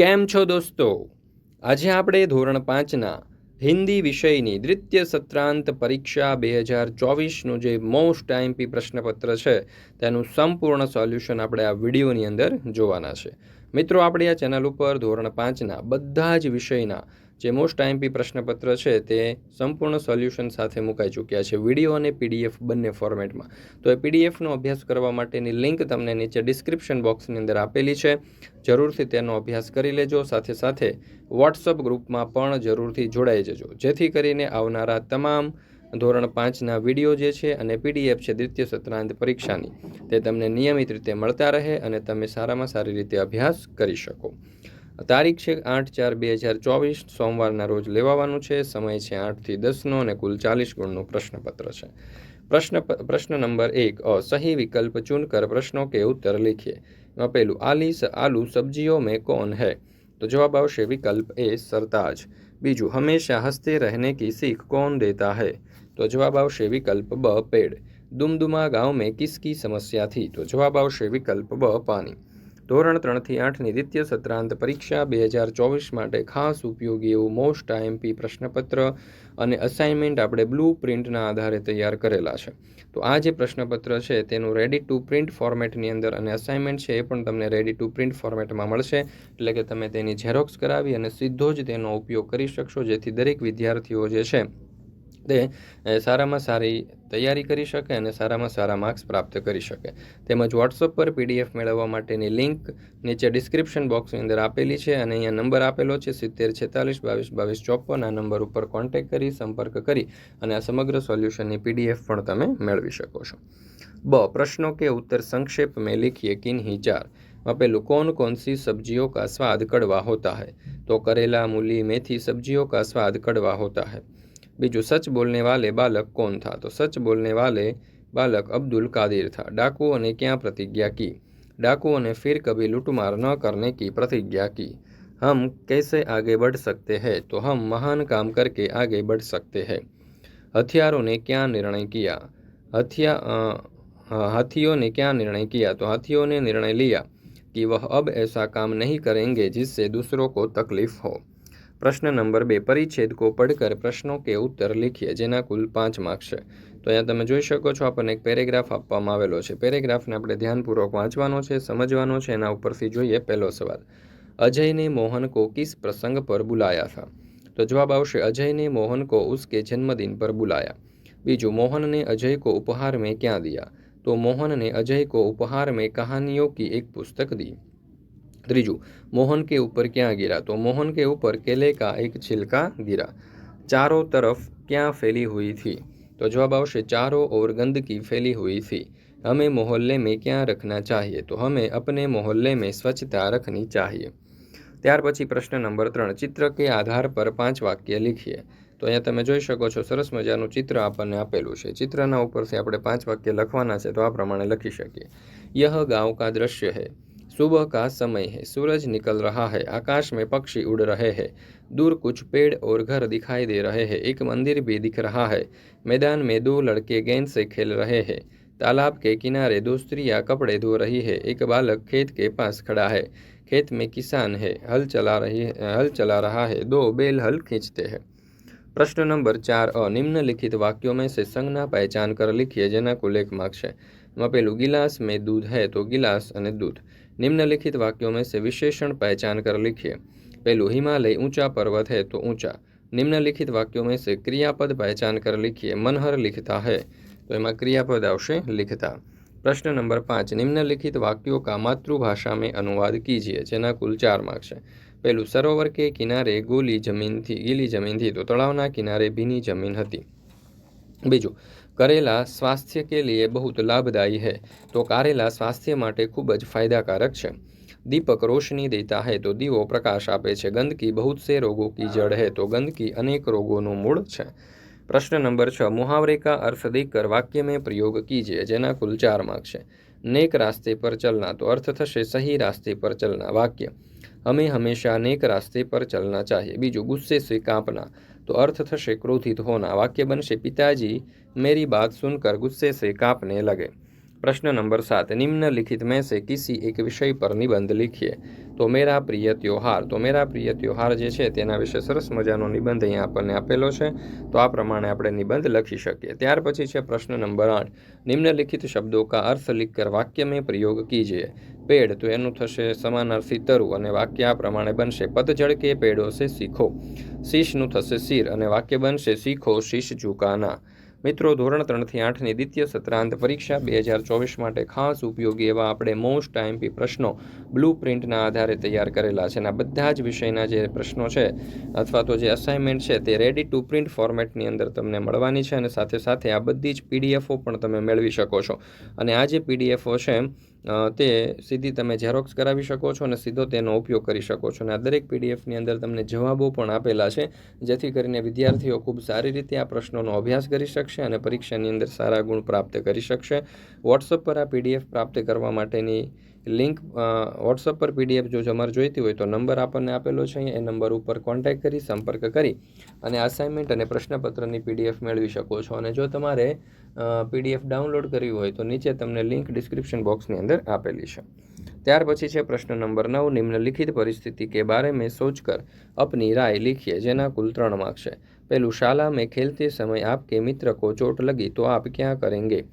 કેમ છો દોસ્તો? આજે આપણે ધોરણ પાંચના હિન્દી વિષયની દ્વિતીય સત્રાંત પરીક્ષા બે હજાર ચોવીસનું જે મોસ્ટ ટાઈમપી પ્રશ્નપત્ર છે, તેનું સંપૂર્ણ સોલ્યુશન આપણે આ વિડીયોની અંદર જોવાના છે. મિત્રો, આપણે આ ચેનલ ઉપર ધોરણ પાંચના બધા જ વિષયના જે મોસ્ટ આઈએમપી પ્રશ્નપત્ર છે, તે સંપૂર્ણ સોલ્યુશન સાથે મુકાઈ ચૂક્યા છે વીડિયો અને પીડીએફ બંને ફોર્મેટમાં તો એ પીડીએફનો અભ્યાસ કરવા માટેની લિંક તમને નીચે ડિસ્ક્રિપ્શન બોક્સની અંદર આપેલી છે. જરૂરથી તેનો અભ્યાસ કરી લેજો, સાથે સાથે વોટ્સઅપ ગ્રુપમાં પણ જરૂરથી જોડાઈ જજો. જેથી કરીને આવનારા તમામ ધોરણ પાંચના વીડિયો જે છે અને પીડીએફ છે દ્વિતીય સત્રાંત પરીક્ષાની, તે તમને નિયમિત રીતે મળતા રહે અને તમે સારામાં સારી રીતે અભ્યાસ કરી શકો. તારીખ છે આઠ ચાર બે હજાર ચોવીસ. સોમવારના રોજ લેવાવાનું છે. સમય છે આઠથી દસનો અને કુલ ચાલીસ ગુણનું પ્રશ્નપત્ર છે. પ્રશ્ન પ્રશ્ન નંબર એક અ સહી વિકલ્પ ચૂન કર પ્રશ્નો કે ઉત્તર લીખીએ એમાં પહેલું, આલી આલુ સબ્જીઓ મેં કોન હૈ? તો જવાબ આવશે વિકલ્પ એ, સરતાજ. બીજું, હંમેશા હસતે રહેને કી શીખ કોણ દેતા હૈ? તો જવાબ આવશે વિકલ્પ બ, પેડ. દુમદુમા ગાંવ મેં કિસકી સમસ્યા થી? તો જવાબ આવશે વિકલ્પ બ પાણી ધોરણ ત્રણથી આઠની દ્વિતીય સત્રાંત પરીક્ષા બે હજાર ચોવીસ માટે ખાસ ઉપયોગી એવું મોસ્ટ આઈએમપી પ્રશ્નપત્ર અને અસાઇનમેન્ટ આપણે બ્લુ પ્રિન્ટના આધારે તૈયાર કરેલા છે. તો આ જે પ્રશ્નપત્ર છે તેનું રેડી ટુ પ્રિન્ટ ફોર્મેટની અંદર અને અસાઇનમેન્ટ છે એ પણ તમને રેડી ટુ પ્રિન્ટ ફોર્મેટમાં મળશે. એટલે કે તમે તેની ઝેરોક્સ કરાવી અને સીધો જ તેનો ઉપયોગ કરી શકશો, જેથી દરેક વિદ્યાર્થીઓ જે છે તે સારામાં સારી તૈયારી કરી શકે અને સારામાં સારા માર્ક્સ પ્રાપ્ત કરી શકે તેમજ વોટ્સઅપ પર પીડીએફ મેળવવા માટેની લિંક નીચે ડિસ્ક્રિપ્શન બોક્સની અંદર આપેલી છે અને અહીંયા નંબર આપેલો છે સિત્તેર છેતાલીસ બાવીસ બાવીસ ચોપન આ નંબર ઉપર કોન્ટેક કરી સંપર્ક કરી અને આ સમગ્ર સોલ્યુશનની પીડીએફ પણ તમે મેળવી શકો છો બ પ્રશ્નો કે ઉત્તર संक्षेप में लिखिए किन्हीं चार पेलू कौन कौन सी सब्जियों का स्वाद कड़वा होता है तो करेला मूली मेथी सब्जियों का स्वाद कड़वा होता है बीजू सच बोलने वाले बालक कौन था? तो सच बोलने वाले बालक अब्दुल कादिर था। डाकुओं ने क्या प्रतिज्ञा की? डाकुओं ने फिर कभी लुटमार न करने की प्रतिज्ञा की। हम कैसे आगे बढ़ सकते हैं? तो हम महान काम करके आगे बढ़ सकते हैं। हथियारों ने क्या निर्णय किया? हथिया हाथियों ने क्या निर्णय किया? तो हाथियों ने निर्णय लिया कि वह अब ऐसा काम नहीं करेंगे जिससे दूसरों को तकलीफ़ हो। પ્રશ્ન નંબર બે, પરિચ્છેદ કોપડ પ્રશ્નો કે ઉત્તર લખીએ જેના કુલ પાંચ માર્ક્સ છે. તો અહીંયા તમે જોઈ શકો છો, આપણને એક પેરેગ્રાફ આપવામાં આવેલો છે. પેરેગ્રાફને આપણે ધ્યાનપૂર્વક વાંચવાનો છે, સમજવાનો છે, એના ઉપરથી જોઈએ પહેલો સવાલ. અજયને મોહન કો કિસ પ્રસંગ પર બુલાયા હતા તો જવાબ આવશે, અજયને મોહન કો ઉસકે જન્મદિન પર બુલાયા. બીજું, મોહનને અજય કો ઉપહાર મેં ક્યાં દિયા? તો મોહનને અજય કો ઉપહાર મેં કહાનીઓ કી એક પુસ્તક દી. पुस्तक दी त्रिजू मोहन के ऊपर क्या गिरा तो मोहन के ऊपर केले का एक छिलका गिरा चारों तरफ क्या फैली हुई थी तो जवाब आवश्य चारों ओर गंदगी फैली हुई थी हमें मोहल्ले में क्या रखना चाहिए तो हमें अपने मोहल्ले में स्वच्छता रखनी चाहिए ત્યાર પછી પ્રશ્ન નંબર ત્રણ ચિત્ર કે આધાર પર પાંચ વાક્ય લીખીએ તો અહીંયા તમે જોઈ શકો છો સરસ મજાનું ચિત્ર આપણને આપેલું છે ચિત્રના ઉપરથી આપણે પાંચ વાક્ય લખવાના છે તો આ પ્રમાણે લખી શકીએ યહ ગાંવ કા દ્રશ્ય હૈ सुबह का समय है सूरज निकल रहा है आकाश में पक्षी उड़ रहे हैं दूर कुछ पेड़ और घर दिखाई दे रहे हैं एक मंदिर भी दिख रहा है मैदान में दो लड़के गेंद से खेल रहे हैं तालाब के किनारे दो स्त्रियाँ कपड़े धो रही है एक बालक खेत के पास खड़ा है खेत में किसान है हल चला रही हल चला रहा है दो बैल हल खींचते हैं प्रश्न नंबर चार अ निम्नलिखित वाक्यों में से संज्ञा पहचान कर लिखिए જેના કુલ એક માર્ક્સ છે એમાં પેલું गिलास में दूध है तो गिलास અને दूध निम्नलिखित वाक्यों में से विशेषण पहचान कर लिखिए पहलू हिमालय ऊंचा पर्वत है तो ऊंचा निम्नलिखित वाक्यों में से क्रियापद पहचान कर लिखिए मनहर लिखता है तो એમાં ક્રિયાપદ આવશે लिखता प्रश्न नंबर पाँच निम्नलिखित वाक्यों का मातृभाषा में अनुवाद कीजिए જેના કુલ ચાર માર્ક્સ છે પહેલું સરોવર કે કિનારે ગોલી જમીન थी ગીલી જમીન थी તો તળાવના કિનારે ભીની જમીન હતી બીજું કરેલા સ્વાસ્થ્ય કે લીએ બહુ લાભદાયી है તો कारेला સ્વાસ્થ્ય માટે ખૂબ જ ફાયદાકારક છે. દીપક રોશની દેતા હૈ તો દીવો પ્રકાશ આપે છે. ગંદકી બહુ સે રોગો કી જડ હૈ તો ગંદકી અનેક રોગોનું મૂળ છે. પ્રશ્ન નંબર છ. મુહાવરે કા અર્થ દેખકર વાક્ય મેં પ્રયોગ કીજીએ જેના કુલ ચાર માર્ક છે. નેક રાસ્તે પર ચલના તો અર્થ થશે સહી રાસ્તે પર ચલના વાક્ય. અમે હંમેશા નેક રાસ્તે પર ચલના ચાહીએ. બીજું, ગુસ્સે સે કાંપના. तो अर्थ થશે ક્રોધિત હોના વાક્ય બનશે પિતાજી मेरी बात सुनकर गुस्से से कांपने लगे પ્રશ્ન નંબર સાત, નિમ્નલિખિત મેં સે કિસી એક વિષય પર નિબંધ લિખીએ? તો મેરા પ્રિય ત્યોહાર, તો મેરા પ્રિય ત્યોહાર જે છે તેના વિશે સરસ મજાનો નિબંધ અહીંયા આપણને આપેલો છે. તો આ પ્રમાણે આપણે નિબંધ લખી શકીએ. ત્યાર પછી છે પ્રશ્ન નંબર આઠ, નિમ્નલિખિત શબ્દો કા અર્થ લિખકર વાક્ય મેં પ્રયોગ કીજીએ પેડ, તો એનું થશે સમાનર્થી તરુ અને વાક્ય આ પ્રમાણે બનશે. પતઝડ કે પેડો છે શીખો. શીશનું થશે શીર અને વાક્ય બનશે શીખો શીશ ઝુકાના. મિત્રો, ધોરણ ત્રણથી આઠની દ્વિતીય સત્રાંત પરીક્ષા બે હજાર ચોવીસ માટે ખાસ ઉપયોગી એવા આપણે મોસ્ટ આઈએમપી પ્રશ્નો બ્લુ પ્રિન્ટના આધારે તૈયાર કરેલા છે અને બધા જ વિષયના જે પ્રશ્નો છે અથવા તો જે અસાઇનમેન્ટ છે તે રેડી ટુ પ્રિન્ટ ફોર્મેટની અંદર તમને મળવાની છે અને સાથે સાથે આ બધી જ પીડીએફઓ પણ તમે મેળવી શકો છો. અને આ જે પીડીએફઓ છે તે સીધી તમે ઝેરોક્સ કરાવી શકો છો અને સીધો તેનો ઉપયોગ કરી શકો છો. અને આ દરેક પીડીએફની અંદર તમને જવાબો પણ આપેલા છે, જેથી કરીને વિદ્યાર્થીઓ ખૂબ સારી રીતે આ પ્રશ્નોનો અભ્યાસ કરી શકશે અને પરીક્ષાની અંદર સારા ગુણ પ્રાપ્ત કરી શકશે. વોટ્સઅપ પર આ પીડીએફ પ્રાપ્ત કરવા માટેની લિંક વોટ્સઅપ પર પીડીએફ જો તમારે જોઈતી હોય તો નંબર આપણને આપેલો છે એ નંબર ઉપર કોન્ટેક્ટ કરી, સંપર્ક કરી અને અસાઇનમેન્ટ અને પ્રશ્નપત્રની પીડીએફ મેળવી શકો છો. અને જો તમારે પીડીએફ ડાઉનલોડ કરવી હોય તો નીચે તમને લિંક ડિસ્ક્રિપ્શન બોક્સની અંદર આપેલી છે. ત્યાર પછી છે પ્રશ્ન નંબર નવ, નિમ્નલિખિત પરિસ્થિતિ કે બારે મેં સોચકર અપની રાય લીખીએ, જેના કુલ ત્રણ માર્ક છે. पहलू शाला में खेलते समय आपके मित्र को चोट लगी तो आप क्या करेंगे?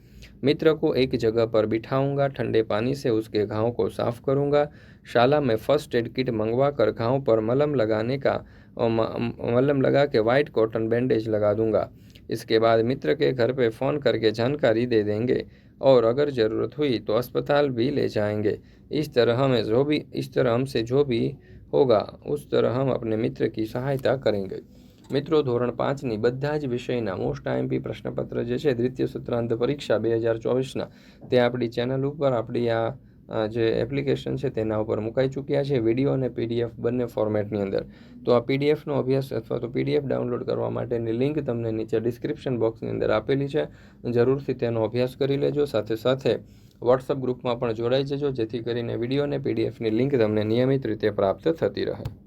मित्र को एक जगह पर बिठाऊँगा, ठंडे पानी से उसके घाव को साफ़ करूँगा। शाला में फ़र्स्ट एड किट मंगवा कर घाव पर मलम लगाने का मलम लगा के वाइट कॉटन बैंडेज लगा दूँगा। इसके बाद मित्र के घर पे फ़ोन करके जानकारी दे देंगे और अगर ज़रूरत हुई तो अस्पताल भी ले जाएँगे। इस तरह हमें जो भी, इस तरह हमसे जो भी होगा, उस तरह हम अपने मित्र की सहायता करेंगे। મિત્રો, ધોરણ પાંચની બધા જ વિષયના મોસ્ટ આઈએમપી પ્રશ્નપત્ર જે છે, દ્વિતીય સત્રાંત પરીક્ષા બે હજાર ચોવીસના, તે આપણી ચેનલ ઉપર આપણી આ જે એપ્લિકેશન છે, તેના ઉપર મુકાઈ ચૂક્યા છે વીડિયો અને પીડીએફ બંને ફોર્મેટની અંદર. તો આ પીડીએફનો અભ્યાસ અથવા તો પીડીએફ ડાઉનલોડ કરવા માટેની લિંક તમને નીચે ડિસ્ક્રિપ્શન બોક્સની અંદર આપેલી છે. જરૂરથી તેનો અભ્યાસ કરી લેજો, સાથે સાથે વોટ્સઅપ ગ્રુપમાં પણ જોડાઈ જજો, જેથી કરીને વીડિયો અને પીડીએફની લિંક તમને નિયમિત રીતે પ્રાપ્ત થતી રહે.